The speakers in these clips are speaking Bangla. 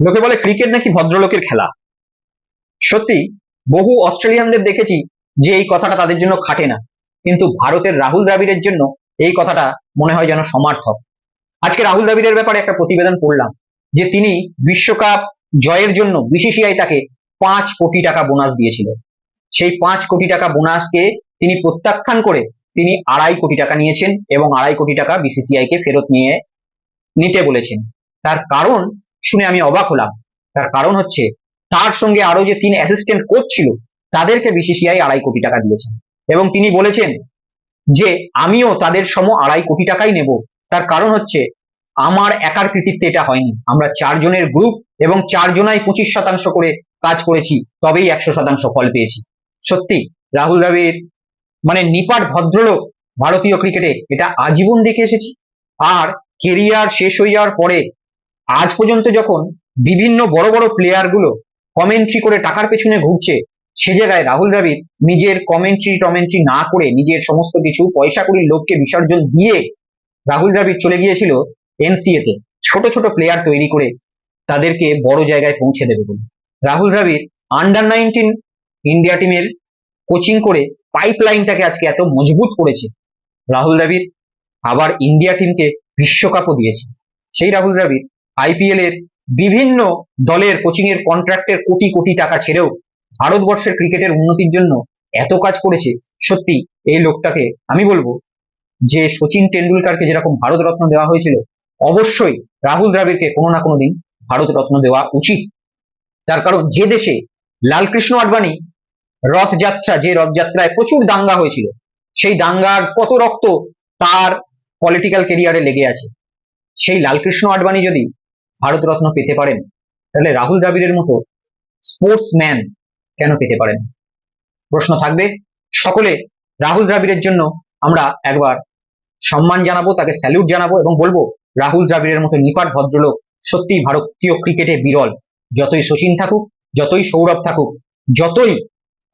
লোকে বলে ক্রিকেট নাকি ভদ্রলোকের খেলা। সত্যি, বহু অস্ট্রেলিয়ানদের দেখেছি যে এই কথাটা তাদের জন্য খাটে না। কিন্তু ভারতের রাহুল দ্রাবিড়ের জন্য এই কথাটা মনে হয় যেন সমার্থক। আজকে রাহুল দ্রাবিড়ের ব্যাপারে একটা প্রতিবেদন পড়লাম, যে তিনি বিশ্বকাপ জয়ের জন্য বিসিসিআই তাকে পাঁচ কোটি টাকা বোনাস দিয়েছিল। সেই পাঁচ কোটি টাকা বোনাসকে তিনি প্রত্যাখ্যান করে তিনি আড়াই কোটি টাকা নিয়েছেন এবং আড়াই কোটি টাকা বিসিসিআই কে ফেরত নিয়ে নিতে বলেছেন। তার কারণ শুনে আমি অবাক হলাম। তার কারণ হচ্ছে, তার সঙ্গে আরও যে তিন অ্যাসিস্ট্যান্ট কোচ ছিল, তাদেরকে বিসিসিআই আড়াই কোটি টাকা দিয়েছেন। এবং তিনি বলেছেন যে, আমিও তাদের সম আড়াই কোটি টাকাই নেব। তার কারণ হচ্ছে, আমার একার কৃতিত্বে এটা হয়নি। আমরা চারজনের গ্রুপ এবং চারজনাই পঁচিশ শতাংশ করে কাজ করেছি, তবেই একশো শতাংশ ফল পেয়েছি। সত্যি, রাহুল দ্রাবিড় মানে নিপাট ভদ্রলোক ভারতীয় ক্রিকেটে এটা আজীবন দেখে এসেছি। আর কেরিয়ার শেষ হয়ে যাওয়ার পরে আজ পর্যন্ত যখন বিভিন্ন বড় বড় প্লেয়ারগুলো কমেন্ট্রি করে টাকার পেছনে ঘুরছে, সে জায়গায় রাহুল দ্রাবিড় নিজের কমেন্ট্রি টমেন্ট্রি না করে নিজের সমস্ত কিছু পয়সা কড়ির লোককে বিসর্জন দিয়ে রাহুল দ্রাবিড় চলে গিয়েছিল এনসিএ তে। ছোট ছোট প্লেয়ার তৈরি করে তাদেরকে বড় জায়গায় পৌঁছে দেবে বলে। Rahul Dravid under nineteen India টিমের কোচিং করে পাইপ লাইনটাকে আজকে এত মজবুত করেছে। রাহুল দ্রাবিড় আবার ইন্ডিয়া টিমকে বিশ্বকাপও দিয়েছে। সেই রাহুল দ্রাবিড় আইপিএল এর বিভিন্ন দলের কোচিং এর কন্ট্রাক্টের কোটি কোটি টাকা ছেড়েও ভারতবর্ষের ক্রিকেটের উন্নতির জন্য এত কাজ করেছে, সত্যি এই লোকটাকে আমি বলব যে সচিন টেন্ডুলকারকে যেরকম ভারত রত্ন দেওয়া হয়েছিল, অবশ্যই রাহুল দ্রাবিড়কে কোনো না কোনো দিন ভারত রত্ন দেওয়া উচিত। তার কারণ যে দেশে লালকৃষ্ণ আডবাণী রথযাত্রা, যে রথযাত্রায় প্রচুর দাঙ্গা হয়েছিল, সেই দাঙ্গার কত রক্ত তার পলিটিক্যাল কেরিয়ারে লেগে আছে। সেই লালকৃষ্ণ আডবাণী যদি ভারত রত্ন পেতে পারেন। তাহলে রাহুল দ্রাবিড়ের মতো স্পোর্টসম্যান কেন পেতে পারেন? প্রশ্ন থাকবে, সকলে রাহুল দ্রাবিড়ের জন্য আমরা একবার সম্মান জানাব, তাকে স্যালুট জানাব এবং বলব, রাহুল দ্রাবিড়ের মতো নিপাট ভদ্রলোক সত্যিই ভারতীয় ক্রিকেটে বিরল। যতই সচিন থাকুক, যতই সৌরভ থাকুক, যতই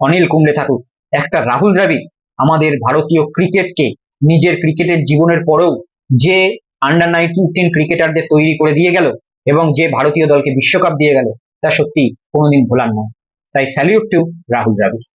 অনিল কুম্বলে থাকুক, একটা রাহুল দ্রাবিড় আমাদের ভারতীয় ক্রিকেটকে নিজের ক্রিকেটের জীবনের পরেও যে আন্ডার নাইনটিন ক্রিকেটারদের তৈরি করে দিয়ে গেল এবং যে ভারতীয় দলকে বিশ্বকাপ দিয়ে গেল, তা সত্যি কোনোদিন ভোলার নয়। তাই স্যালিউট টু রাহুল দ্রাবিড়।